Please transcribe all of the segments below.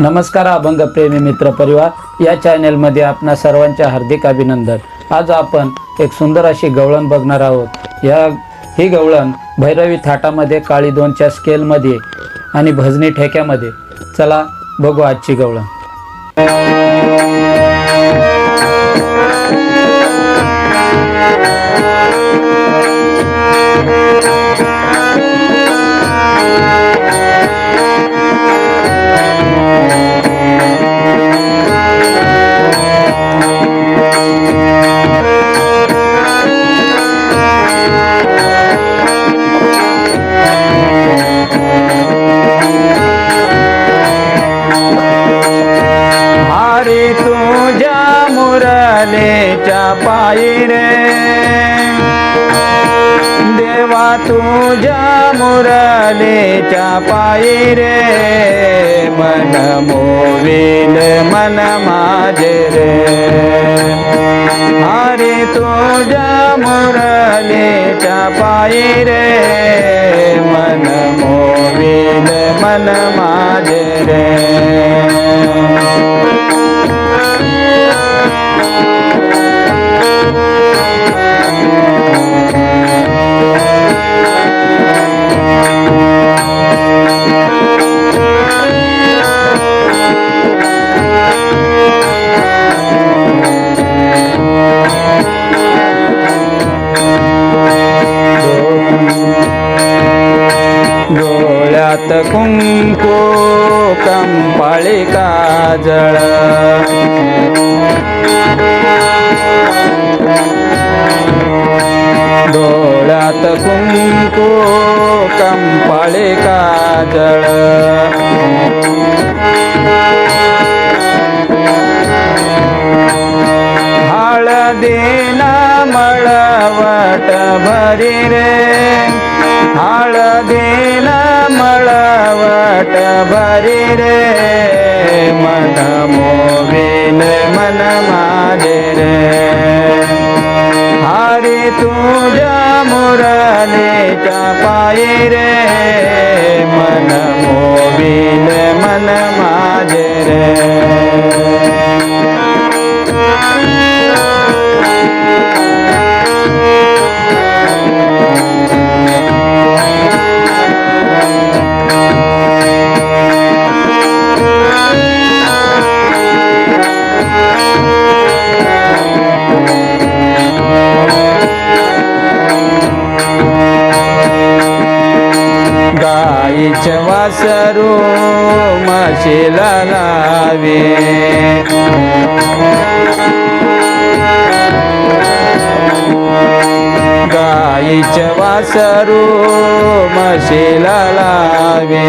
नमस्कार अभंग प्रेमी मित्र परिवार. या चॅनेलमध्ये आपणा सर्वांचे हार्दिक अभिनंदन. आज आपण एक सुंदर अशी गवळण बघणार आहोत. या ही गवळण भैरवी थाटामध्ये काळी दोनच्या स्केलमध्ये आणि भजनी ठेक्यामध्ये. चला बघू आजची गवळण. मुरलेच्या पायी रे देवा तुझ्या मुरलेच्या पायी रे मन मोविल मन माझे रे हरी तुझ्या मुरलेच्या पायी रे मन मोविल मन माझे रे कुंकू कंपाळे काजळ डोळ्यात कुंको कंपाळे काजळ हळदीना मळवट भरी रे हळदीना ભરી રે, મન મોવીન મન મારે રે. હરે તું જા મુરલી કપાઈ રે, મન મોવીન મન મારે રે. गाईच वासरू म्हशीला लावे। गाईच वासरू म्हशीला लावे।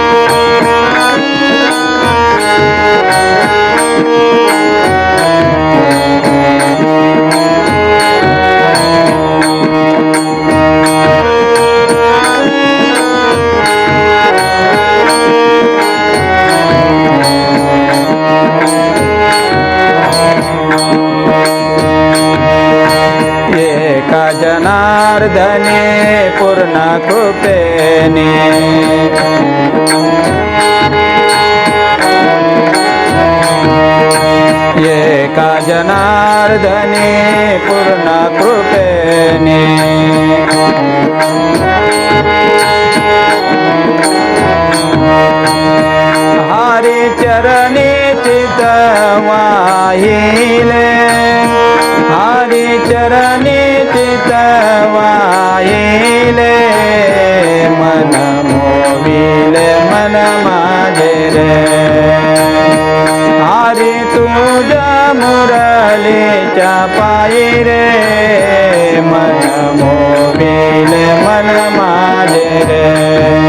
जनार्दने पूर्ण कृपेने. एका जनार्दने पूर्ण कृपेने. हरी મન માગે રે હારી તુજ મુરલી ચપાઈ રે મન મોબીલ મન માગે રે